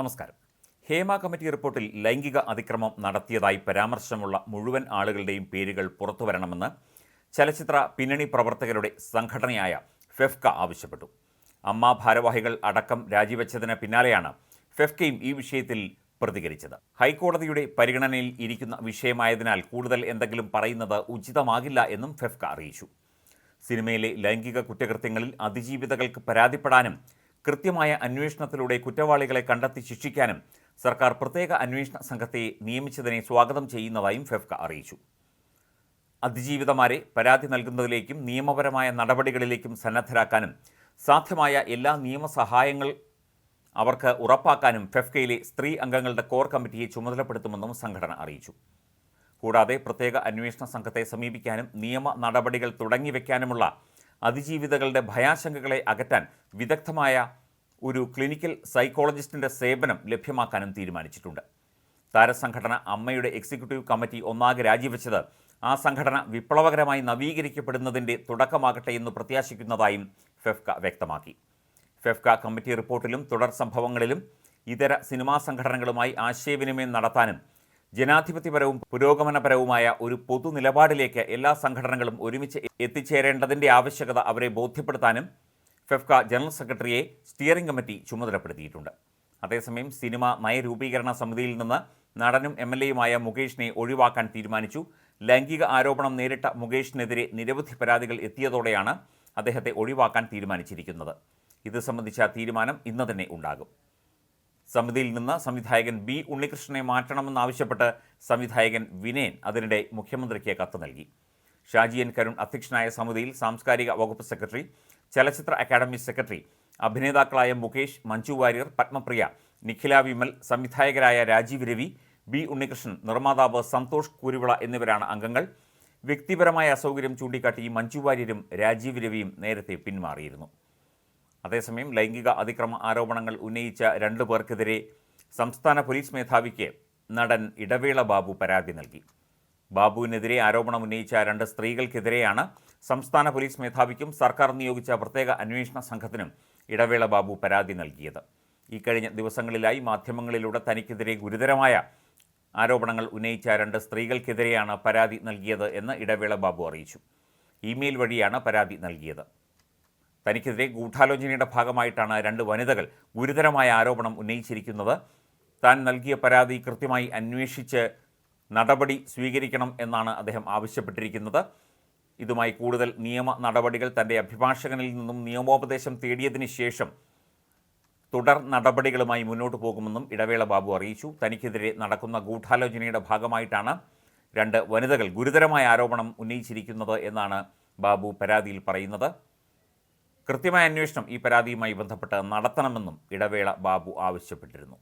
നമസ്കാരം. ഹേമ കമ്മിറ്റി റിപ്പോർട്ടിൽ ലൈംഗിക അതിക്രമം നടത്തിയതായി പരാമർശമുള്ള മുഴുവൻ ആളുകളുടെയും പേരുകൾ പുറത്തുവരണമെന്ന് ചലച്ചിത്ര പിന്നണി പ്രവർത്തകരുടെ സംഘടനയായ ഫെഫ്ക ആവശ്യപ്പെട്ടു. അമ്മ ഭാരവാഹികൾ അടക്കം രാജിവെച്ചതിന് പിന്നാലെയാണ് ഫെഫ്കയും ഈ വിഷയത്തിൽ പ്രതികരിച്ചത്. ഹൈക്കോടതിയുടെ പരിഗണനയിൽ ഇരിക്കുന്ന വിഷയമായതിനാൽ കൂടുതൽ എന്തെങ്കിലും പറയുന്നത് ഉചിതമാകില്ല എന്നും ഫെഫ്ക അറിയിച്ചു. സിനിമയിലെ ലൈംഗിക കുറ്റകൃത്യങ്ങളിൽ അതിജീവിതകൾക്ക് പരാതിപ്പെടാനും കൃത്യമായ അന്വേഷണത്തിലൂടെ കുറ്റവാളികളെ കണ്ടെത്തി ശിക്ഷിക്കാനും സർക്കാർ പ്രത്യേക അന്വേഷണ സംഘത്തെ നിയമിച്ചതിനെ സ്വാഗതം ചെയ്യുന്നതായും ഫെഫ്ക അറിയിച്ചു. അതിജീവിതമാരെ പരാതി നൽകുന്നതിലേക്കും നിയമപരമായ നടപടികളിലേക്കും സന്നദ്ധരാക്കാനും സാധ്യമായ എല്ലാ നിയമസഹായങ്ങൾ അവർക്ക് ഉറപ്പാക്കാനും ഫെഫ്കയിലെ സ്ത്രീ അംഗങ്ങളുടെ കോർ കമ്മിറ്റിയെ ചുമതലപ്പെടുത്തുമെന്നും സംഘടന അറിയിച്ചു. കൂടാതെ പ്രത്യേക അന്വേഷണ സംഘത്തെ സമീപിക്കാനും നിയമ നടപടികൾ തുടങ്ങിവെക്കാനുമുള്ള അതിജീവിതകളുടെ ഭയാശങ്കകളെ അകറ്റാൻ വിദഗ്ധമായ ഒരു ക്ലിനിക്കൽ സൈക്കോളജിസ്റ്റിന്റെ സേവനം ലഭ്യമാക്കാനും തീരുമാനിച്ചിട്ടുണ്ട്. താരസംഘടന അമ്മയുടെ എക്സിക്യൂട്ടീവ് കമ്മിറ്റി ഒന്നാകെ രാജിവെച്ചത് ആ സംഘടന വിപ്ലവകരമായി നവീകരിക്കപ്പെടുന്നതിന്റെ തുടക്കമാകട്ടെ എന്ന് പ്രത്യാശിക്കുന്നതായും ഫെഫ്ക വ്യക്തമാക്കി. ഫെഫ്ക കമ്മിറ്റി റിപ്പോർട്ടിലും തുടർ സംഭവങ്ങളിലും ഇതര സിനിമാ സംഘടനകളുമായി ആശയവിനിമയം നടത്താനും ജനാധിപത്യപരവും പുരോഗമനപരവുമായ ഒരു പൊതു നിലപാടിലേക്ക് എല്ലാ സംഘടനകളും ഒരുമിച്ച് എത്തിച്ചേരേണ്ടതിന്റെ ആവശ്യകത അവരെ ബോധ്യപ്പെടുത്താനും ഫെഫ്ക ജനറൽ സെക്രട്ടറിയെ സ്റ്റിയറിംഗ് കമ്മിറ്റി ചുമതലപ്പെടുത്തിയിട്ടുണ്ട്. അതേസമയം സിനിമ നയരൂപീകരണ സമിതിയിൽ നിന്ന് നടനും എം എൽ എയുമായ മുകേഷിനെ ഒഴിവാക്കാൻ തീരുമാനിച്ചു. ലൈംഗിക ആരോപണം നേരിട്ട മുകേഷിനെതിരെ നിരവധി പരാതികൾ എത്തിയതോടെയാണ് അദ്ദേഹത്തെ ഒഴിവാക്കാൻ തീരുമാനിച്ചിരിക്കുന്നത്. ഇത് സംബന്ധിച്ച തീരുമാനം ഇന്ന് തന്നെ ഉണ്ടാകും. സമിതിയിൽ നിന്ന് സംവിധായകൻ ബി ഉണ്ണികൃഷ്ണനെ മാറ്റണമെന്നാവശ്യപ്പെട്ട് സംവിധായകൻ വിനയൻ അതിനിടെ മുഖ്യമന്ത്രിക്ക് കത്ത് നൽകി. ഷാജിയൻ കരുൺ അധ്യക്ഷനായ സമിതിയിൽ സാംസ്കാരിക വകുപ്പ് സെക്രട്ടറി ചലച്ചിത്ര അക്കാദമി സെക്രട്ടറി അഭിനേതാക്കളായ മുകേഷ് മഞ്ജു വാര്യർ പത്മപ്രിയ നിഖില വിമൽ സംവിധായകരായ രാജീവ് രവി ബി ഉണ്ണികൃഷ്ണൻ നിർമ്മാതാവ് സന്തോഷ് കുരുവിള എന്നിവരാണ് അംഗങ്ങൾ. വ്യക്തിപരമായ അസൗകര്യം ചൂണ്ടിക്കാട്ടി മഞ്ജു വാര്യരും രാജീവ് രവിയും നേരത്തെ പിന്മാറിയിരുന്നു. അതേസമയം ലൈംഗിക അതിക്രമ ആരോപണങ്ങൾ ഉന്നയിച്ച രണ്ടു പേർക്കെതിരെ സംസ്ഥാന പോലീസ് മേധാവിക്ക് നടൻ ഇടവേള ബാബു പരാതി നൽകി. ബാബുവിനെതിരെ ആരോപണം ഉന്നയിച്ച രണ്ട് സ്ത്രീകൾക്കെതിരെയാണ് സംസ്ഥാന പോലീസ് മേധാവിക്കും സർക്കാർ നിയോഗിച്ച പ്രത്യേക അന്വേഷണ സംഘത്തിനും ഇടവേള ബാബു പരാതി നൽകിയത്. ഇക്കഴിഞ്ഞ ദിവസങ്ങളിലായി മാധ്യമങ്ങളിലൂടെ തനിക്കെതിരെ ഗുരുതരമായ ആരോപണങ്ങൾ ഉന്നയിച്ച രണ്ട് സ്ത്രീകൾക്കെതിരെയാണ് പരാതി നൽകിയത് എന്ന് ഇടവേള ബാബു അറിയിച്ചു. ഇമെയിൽ വഴിയാണ് പരാതി നൽകിയത്. തനിക്കെതിരെ ഗൂഢാലോചനയുടെ ഭാഗമായിട്ടാണ് രണ്ട് വനിതകൾ ഗുരുതരമായ ആരോപണം ഉന്നയിച്ചിരിക്കുന്നത്. താൻ നൽകിയ പരാതി കൃത്യമായി അന്വേഷിച്ച് നടപടി സ്വീകരിക്കണം എന്നാണ് അദ്ദേഹം ആവശ്യപ്പെട്ടിരിക്കുന്നത്. ഇതുമായി കൂടുതൽ നിയമ നടപടികൾ തന്റെ അഭിഭാഷകനിൽ നിന്നും നിയമോപദേശം തേടിയതിന് ശേഷം തുടർ നടപടികളുമായി മുന്നോട്ട് പോകുമെന്നും ഇടവേള ബാബു അറിയിച്ചു. തനിക്കെതിരെ നടക്കുന്ന ഗൂഢാലോചനയുടെ ഭാഗമായിട്ടാണ് രണ്ട് വനിതകൾ ഗുരുതരമായ ആരോപണം ഉന്നയിച്ചിരിക്കുന്നത് എന്നാണ് ബാബു പരാതിയിൽ പറയുന്നത്. കൃത്യമായ അന്വേഷണം ഈ പരാതിയുമായി ബന്ധപ്പെട്ട് നടത്തണമെന്നും ഇടവേള ബാബു ആവശ്യപ്പെട്ടിരുന്നു.